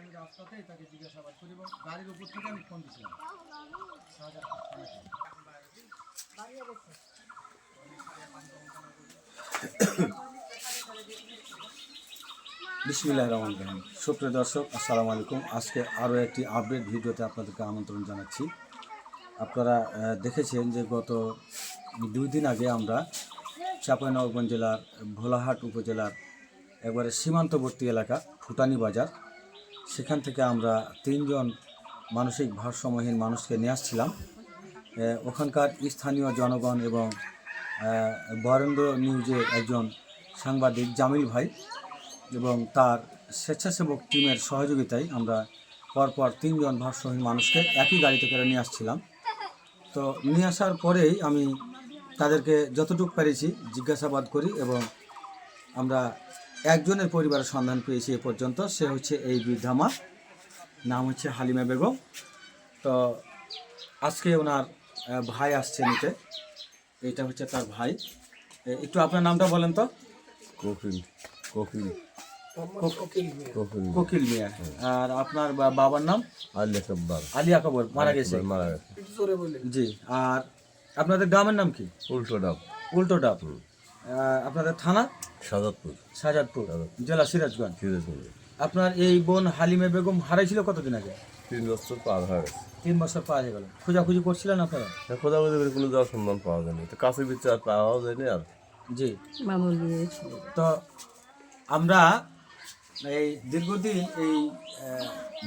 আমি রাস্তাতেই তাকে জিজ্ঞাসাবাদ করি এবং গাড়ির উপর থেকে আমি ফোন বিসমিল্লাহ রহমান রহিম। সুপ্রিয় দর্শক, আসসালামু আলাইকুম। আজকে আরও একটি আপডেট ভিডিওতে আপনাদেরকে আমন্ত্রণ জানাচ্ছি। আপনারা দেখেছেন যে গত দুই দিন আগে আমরা চাঁপাইনবাবগঞ্জ জেলার ভোলাহাট উপজেলার একবারে সীমান্তবর্তী এলাকা ফুটানি বাজার সেখান থেকে আমরা তিনজন মানসিক ভারসাম্যহীন মানুষকে নিয়ে আসছিলাম। ওখানকার স্থানীয় জনগণ এবং বরেন্দ্র নিউজের একজন সাংবাদিক জামিল ভাই এবং তার স্বেচ্ছাসেবক টিমের সহযোগিতায় আমরা পরপর তিনজন ভারসাম্যহীন মানুষকে একই গাড়িতে করে নিয়ে আসছিলাম। তো নিয়ে আসার পরেই আমি তাদেরকে যতটুকু পেরেছি জিজ্ঞাসাবাদ করি এবং আমরা একজনের পরিবারের সন্ধান পেয়েছি এ পর্যন্ত। সে হচ্ছে এই বৃদ্ধামা নাম হচ্ছে হালিমা বেগম। তো আজকে ওনার ভাই আসছে নিতে। এটা হচ্ছে তার ভাই। একটু আপনার নামটা বলেন তো। কোকিল কোকিল কোকিল কোকিল মিয়া। আর আপনার বাবার নাম? আলিয়া কাব্বার আলিয়া কবর মারা গেছে। মারা গেছে। জি আর আপনাদের গ্রামের নাম কি? উল্টো ডাব। উল্টো ডাব। আপনাদের থানা? সাজাদপুর। শাহজাদপুর জেলা সিরাজগঞ্জ। সিরাজগঞ্জ। আপনার এই বোন হালিমে বেগম হারাইছিল কতদিন আগে? তিন বছর পার হয়ে গেছে। তিন বছর পাওয়া গেল। খোঁজাখুঁজি করছিলেন আপনারা? তা খোঁজাখুঁজি করে কোনো যাওয়ার সন্ধান পাওয়া যায়নি তো কাছে বিচ্ছে আর পাওয়া যায়নি আর। জি। তো আমরা এই দীর্ঘদিন এই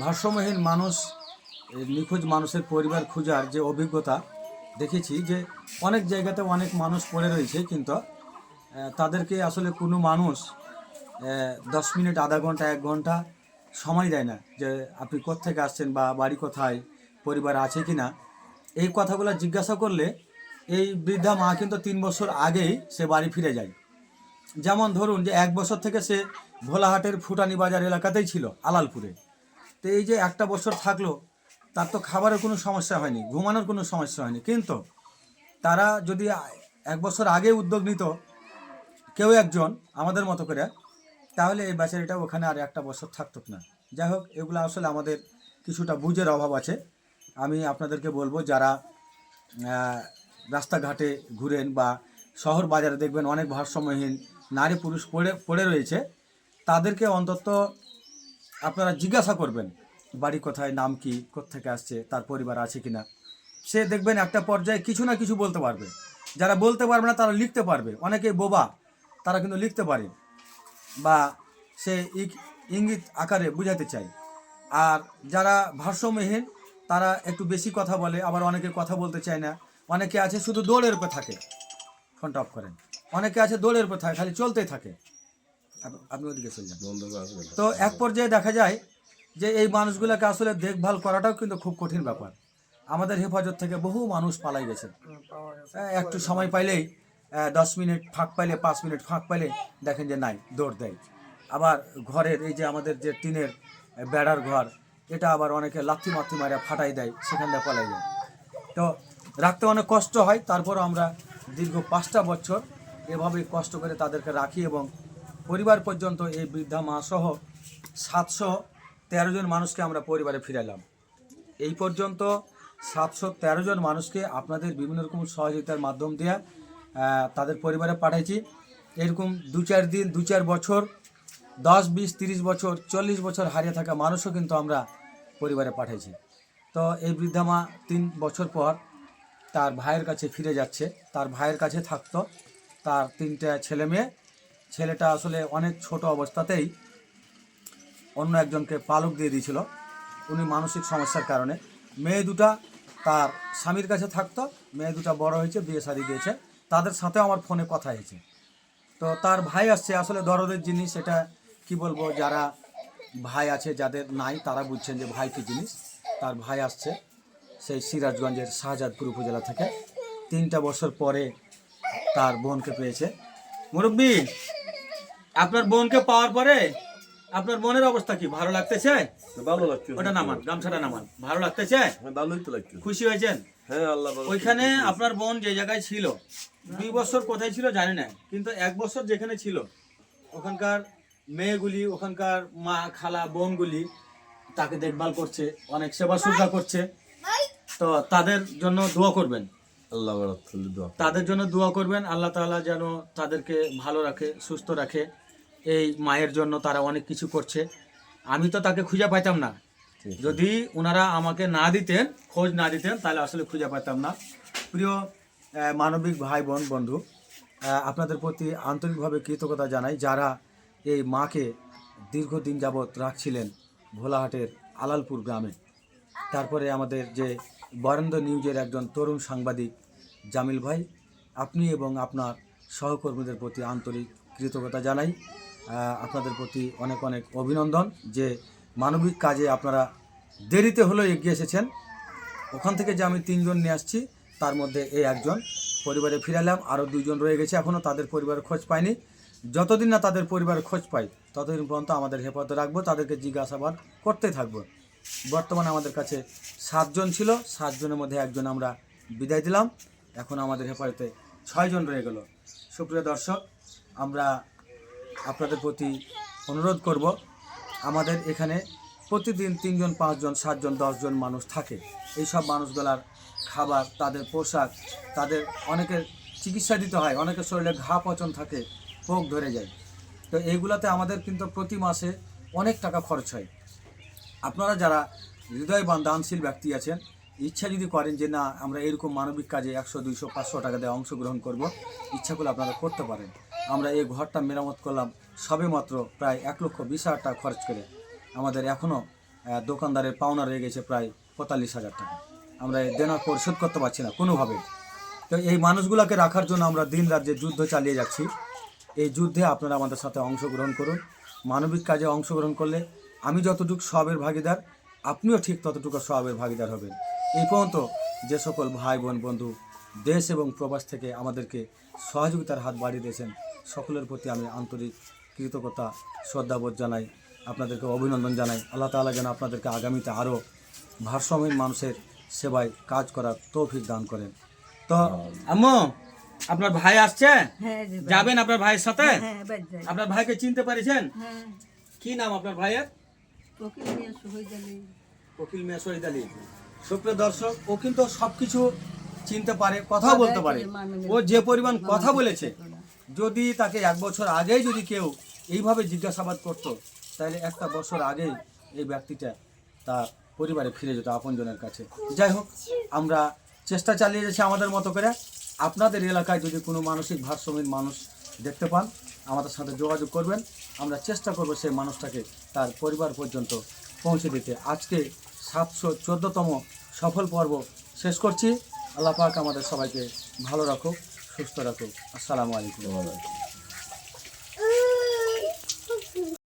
ভারসাম্যহীন মানুষ এই নিখোঁজ মানুষের পরিবার খোঁজার যে অভিজ্ঞতা দেখেছি যে অনেক জায়গাতে অনেক মানুষ পড়ে রয়েছে কিন্তু তাদেরকে আসলে কোনো মানুষ দশ মিনিট, আধা ঘণ্টা, এক ঘণ্টা সময় দেয় না যে আপনি কোত্থেকে আসছেন বা বাড়ি কোথায়, পরিবার আছে কি না এই কথাগুলো জিজ্ঞাসা করলে এই বৃদ্ধা মা কিন্তু তিন বছর আগেই সে বাড়ি ফিরে যায়। যেমন ধরুন যে এক বছর থেকে সে ভোলাহাটের ফুটানি বাজার এলাকাতেই ছিল, আলালপুরে। তো এই যে একটা বছর থাকল, তার তো খাবারের কোনো সমস্যা হয়নি, ঘুমানোর কোনো সমস্যা হয়নি। কিন্তু তারা যদি এক বছর আগে উদ্যোগ নিত কেউ একজন আমাদের মতো করে, তাহলে এই বেচারিটা ওখানে আর একটা বছর থাকতো না। যাই হোক, এগুলো আসলে আমাদের কিছুটা বুঝের অভাব আছে। আমি আপনাদেরকে বলব, যারা রাস্তাঘাটে ঘুরেন বা শহর বাজারে দেখবেন অনেক ভারসাম্যহীন নারী পুরুষ পড়ে পড়ে রয়েছে, তাদেরকে অন্তত আপনারা জিজ্ঞাসা করবেন, বাড়ি কোথায়, নাম কি থেকে আসছে, তার পরিবার আছে কি না সে দেখবেন একটা পর্যায়ে কিছু না কিছু বলতে পারবে। যারা বলতে পারবে না, তারা লিখতে পারবে। অনেকে বোবা তারা কিন্তু লিখতে পারে বা সে ইঙ্গিত আকারে বুঝাতে চায়। আর যারা ভারসাম্যহীন তারা একটু বেশি কথা বলে আবার অনেকে কথা বলতে চায় না। অনেকে আছে শুধু দৌড়ের উপর থাকে। ফোনটা অফ করেন। অনেকে আছে দৌড়ের উপর থাকে খালি চলতেই থাকে। আপনি ওদিকে চলে যান বন্ধ করে আসবে তো এক পর্যায়ে দেখা যায় যে এই মানুষগুলোকে আসলে দেখভাল করাটাও কিন্তু খুব কঠিন ব্যাপার। আমাদের হেফাজত থেকে বহু মানুষ পালাই গেছে। হ্যাঁ, একটু সময় পাইলেই দশ মিনিট ফাঁক পাইলে, পাঁচ মিনিট ফাঁক পাইলে দেখেন যে নাই, দৌড় দেয়। আবার ঘরের এই যে আমাদের যে টিনের বেড়ার ঘর, এটা আবার অনেকে লাথি মাথি মারে ফাটাই দেয়, সেখান থেকে পালাই যায়। তো রাখতে অনেক কষ্ট হয় তারপর আমরা দীর্ঘ পাঁচটা বছর এভাবেই কষ্ট করে তাদেরকে রাখি এবং পরিবার পর্যন্ত এই বৃদ্ধা মা সহ সাতশো তেরো জন মানুষকে আমরা পরিবারে ফিরালাম এই পর্যন্ত সাতশো তেরো জন মানুষকে আপনাদের বিভিন্ন রকম সহযোগিতার মাধ্যম দিয়ে তাদের পরিবারে পাঠাইছি। এরকম দু চার দিন, দু চার বছর, দশ, বিশ, তিরিশ বছর, চল্লিশ বছর হারিয়ে থাকা মানুষও কিন্তু আমরা পরিবারে পাঠাইছি। তো এই বৃদ্ধা মা তিন বছর পর তার ভাইয়ের কাছে ফিরে যাচ্ছে। তার ভাইয়ের কাছে থাকতো। তার তিনটা ছেলে মেয়ে। ছেলেটা আসলে অনেক ছোট অবস্থাতেই অন্য একজনকে পালক দিয়ে দিয়েছিল। উনি মানসিক সমস্যার কারণে। মেয়ে দুটা তার স্বামীর কাছে থাকতো। মেয়ে দুটা বড় হয়েছে, বিয়ে শাদি দিয়েছে। তাদের সাথেও আমার ফোনে কথা হয়েছে। তো তার ভাই আসছে আসলে দরদের জিনিস এটা কি বলব যারা ভাই আছে যাদের নাই তারা বুঝছেন যে ভাই কি জিনিস। তার ভাই আসছে সেই সিরাজগঞ্জের শাহজাদপুর উপজেলা থেকে। তিনটা বছর পরে তার বোনকে পেয়েছে। মুরব্বী আপনার বোনকে পাওয়ার পরে আপনার বোনের অবস্থা কি ভালো লাগতেছে? ভালো লাগছে। ওটা নামান গামছাটা নামান ভালো লাগতেছে? হ্যাঁ ভালোই তো লাগছে। খুশি হয়েছেন? হ্যাঁ ওইখানে আপনার বোন যে জায়গায় ছিল দুই বছর কোথায় ছিল জানি না কিন্তু এক বছর যেখানে ছিল ওখানকার মেয়েগুলি ওখানকার মা খালা বোনগুলি তাকে দেখভাল করছে অনেক সেবা শুশ্রূষা করছে। তো তাদের জন্য দোয়া করবেন। আল্লাহ। তাদের জন্য দোয়া করবেন। আল্লাহ তাআলা যেন তাদেরকে ভালো রাখে সুস্থ রাখে। এই মায়ের জন্য তারা অনেক কিছু করছে। আমি তো তাকে খুঁজে পাইতাম না। যদি ওনারা আমাকে না দিতেন, খোঁজ না দিতেন, তাহলে আসলে খুঁজে পাইতাম না। প্রিয় মানবিক ভাই, বোন, বন্ধু আপনাদের প্রতি আন্তরিকভাবে কৃতজ্ঞতা জানাই যারা এই মাকে দীর্ঘদিন যাবৎ রাখছিলেন ভোলাহাটের আলালপুর গ্রামে। তারপরে আমাদের যে বরেন্দ্র নিউজের একজন তরুণ সাংবাদিক জামিল ভাই, আপনি এবং আপনার সহকর্মীদের প্রতি আন্তরিক কৃতজ্ঞতা জানাই। আপনাদের প্রতি অনেক অনেক অভিনন্দন যে মানবিক কাজে আপনারা দেরিতে হলেও এগিয়ে এসেছেন। ওখান থেকে যে আমি তিনজন নিয়ে আসছি, তার মধ্যে এই একজন। পরিবারে ফিরালাম আরও দুইজন রয়ে গেছে এখনও, তাদের পরিবারের খোঁজ পাইনি। যতদিন না তাদের পরিবারের খোঁজ পাই, ততদিন পর্যন্ত আমাদের হেফাজতে রাখব, তাদেরকে জিজ্ঞাসাবাদ করতে থাকব। বর্তমানে আমাদের কাছে সাতজন ছিল, সাতজনের মধ্যে একজন আমরা বিদায় দিলাম। এখন আমাদের হেফাজতে ছয়জন রয়ে গেল। সুপ্রিয় দর্শক, আমরা আপনাদের প্রতি অনুরোধ করব আমাদের এখানে প্রতিদিন তিনজন, পাঁচজন, সাতজন, দশজন মানুষ থাকে। এই সব মানুষগুলার খাবার, তাদের পোশাক, তাদের অনেকের চিকিৎসা দিতে হয়, অনেকের শরীরে ঘা পচন থাকে পোক ধরে যায়। তো এইগুলাতে আমাদের কিন্তু প্রতি মাসে অনেক টাকা খরচ হয়। আপনারা যারা হৃদয়বান, দানশীল ব্যক্তি আছেন, ইচ্ছা যদি করেন যে না, আমরা এরকম মানবিক কাজে একশো, দুইশো, পাঁচশো টাকা দিয়ে অংশগ্রহণ করব, ইচ্ছাগুলো আপনারা করতে পারেন। আমরা এই ঘরটা মেরামত করলাম সবে মাত্র প্রায় এক লক্ষ বিশ হাজার টাকা খরচ করে। আমাদের এখনও দোকানদারের পাওনা রয়ে গেছে প্রায় পঁয়তাল্লিশ হাজার টাকা। আমরা এই দেনা পরিশোধ করতে পারছি না কোনোভাবে। তো এই মানুষগুলোকে রাখার জন্য আমরা দিন রাত যে যুদ্ধ চালিয়ে যাচ্ছি, এই যুদ্ধে আপনারা আমাদের সাথে অংশগ্রহণ করুন। মানবিক কাজে অংশগ্রহণ করলে আমি যতটুকু সবের ভাগিদার, আপনিও ঠিক ততটুকু সবের ভাগিদার হবেন। এই পর্যন্ত যে সকল ভাই বোন বন্ধু, দেশ এবং প্রবাস থেকে আমাদেরকে সহযোগিতার হাত বাড়িয়ে দিয়েছেন সকলের প্রতি আমি আন্তরিক কৃতজ্ঞতা শ্রদ্ধাবোধ জানাই আপনাদেরকে অভিনন্দন জানাই। আল্লাহ তাআলা যেন আপনাদেরকে আগামীতে আরও ভারসাম্যহীন মানুষের সেবায় কাজ করার তৌফিক দান করেন। তো আম্মু আপনার ভাই আসছে? হ্যাঁ। যাবেন আপনার ভাইয়ের সাথে? হ্যাঁ যাই। আপনার ভাইকে চিনতে পারেছেন? হ্যাঁ। কি নাম আপনার ভাইয়ের? উকিল মিয়া শহীদ আলী। সুপ্রিয় দর্শক ও কিন্তু সবকিছু চিনতে পারে কথাও বলতে পারে। ও যে পরিমাণ কথা বলেছে যদি তাকে এক বছর আগেই যদি কেউ এইভাবে জিজ্ঞাসাবাদ করতো, তাহলে একটা বছর আগেই এই ব্যক্তিটা তার পরিবারে ফিরে যেত আপনজনের কাছে। যাই হোক, আমরা চেষ্টা চালিয়ে যাচ্ছি আমাদের মতো করে। আপনাদের এলাকায় যদি কোনো মানসিক ভারসাম্যহীন মানুষ দেখতে পান, আমাদের সাথে যোগাযোগ করবেন। আমরা চেষ্টা করব সেই মানুষটাকে তার পরিবার পর্যন্ত পৌঁছে দিতে। আজকে সাতশো চোদ্দোতম সফল পর্ব শেষ করছি। আল্লাহ পাক আমাদের সবাইকে ভালো রাখুক। সুস্থ রাখুক আসসালামু আলাইকুম।